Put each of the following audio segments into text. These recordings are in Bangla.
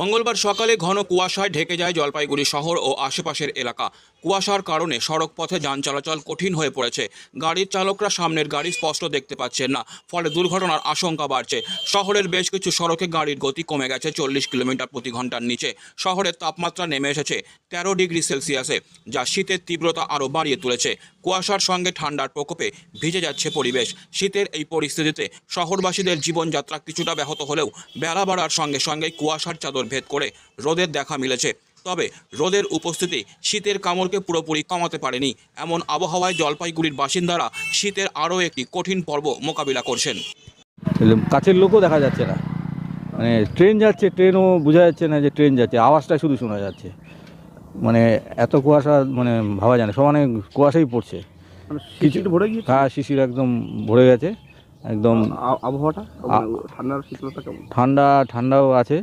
মঙ্গলবার সকালে ঘন কুয়াশায় ঢেকে যায় জলপাইগুড়ি শহর ও আশেপাশের এলাকা। কুয়াশার কারণে সড়ক পথে যান চলাচল কঠিন হয়ে পড়েছে। গাড়ির চালকরা সামনের গাড়ি স্পষ্ট দেখতে পাচ্ছেন না, ফলে দুর্ঘটনার আশঙ্কা বাড়ছে। শহরের বেশ কিছু সড়কে গাড়ির গতি কমে গেছে চল্লিশ কিলোমিটার প্রতি ঘণ্টার নিচে। শহরের তাপমাত্রা নেমে এসেছে তেরো ডিগ্রি সেলসিয়াসে, যা শীতের তীব্রতা আরও বাড়িয়ে তুলেছে। কুয়াশার সঙ্গে ঠান্ডার প্রকোপে ভিজে যাচ্ছে পরিবেশ। শীতের এই পরিস্থিতিতে শহরবাসীদের জীবনযাত্রা কিছুটা ব্যাহত হলেও বেলা বাড়ার সঙ্গে সঙ্গে কুয়াশার চাদর ভেদ করে রোদের দেখা মিলেছে। তবে রোদের উপস্থিতি শীতের কামড়কে পুরোপুরি কমাতে পারেনি। এমন আবহাওয়ায় জলপাইগুড়ির বাসিন্দারা শীতের আরও একটি কঠিন পর্ব মোকাবিলা করছেন। কাছের লোকও দেখা যাচ্ছে না। মানে ট্রেন যাচ্ছে ট্রেনও বোঝা যাচ্ছে না যে ট্রেন যাচ্ছে। আওয়াজটা শুধু শোনা যাচ্ছে। মানে এত কুয়াশা মানে ভাবা যায় না। সমানে কুয়াশাই পড়ছে। মানে শিশির ভরে গিয়েছে? হ্যাঁ শিশির একদম ভরে গেছে। একদম আবহাওয়াটা? মানে ঠান্ডার শীতলতা কেমন? ঠান্ডা ঠান্ডাও আছে।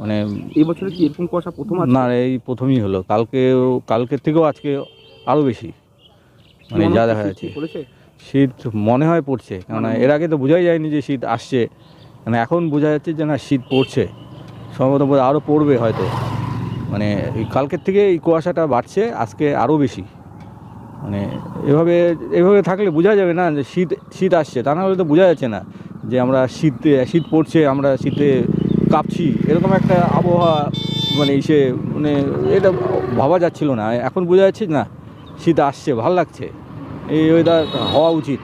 মানে এই বছরে কি এরকম কুয়াশা প্রথম না এই প্রথমই হলো। কালকেও কালকের থেকেও আজকে আরও বেশি। মানে যা দেখা যাচ্ছে। শীত মনে হয় পড়ছে। কেননা এর আগে তো বোঝাই যায়নি যে শীত আসছে। মানে এখন বোঝা যাচ্ছে যে না শীত পড়ছে। সম্ভবত আরও পড়বে হয়তো। মানে এই কালকের থেকে এই কুয়াশাটা বাড়ছে আজকে আরও বেশি। মানে এভাবে এভাবে থাকলে বোঝা যাবে না যে শীত শীত আসছে। তা না হলে তো বোঝা যাচ্ছে না যে আমরা শীতে শীত পড়ছে আমরা শীতে কাঁপছি। এরকম একটা আবহাওয়া মানে এসে মানে এটা ভাবা যাচ্ছিল না। এখন বোঝা যাচ্ছে না, শীত আসছে, ভালো লাগছে। এই ওয়েদার হওয়া উচিত।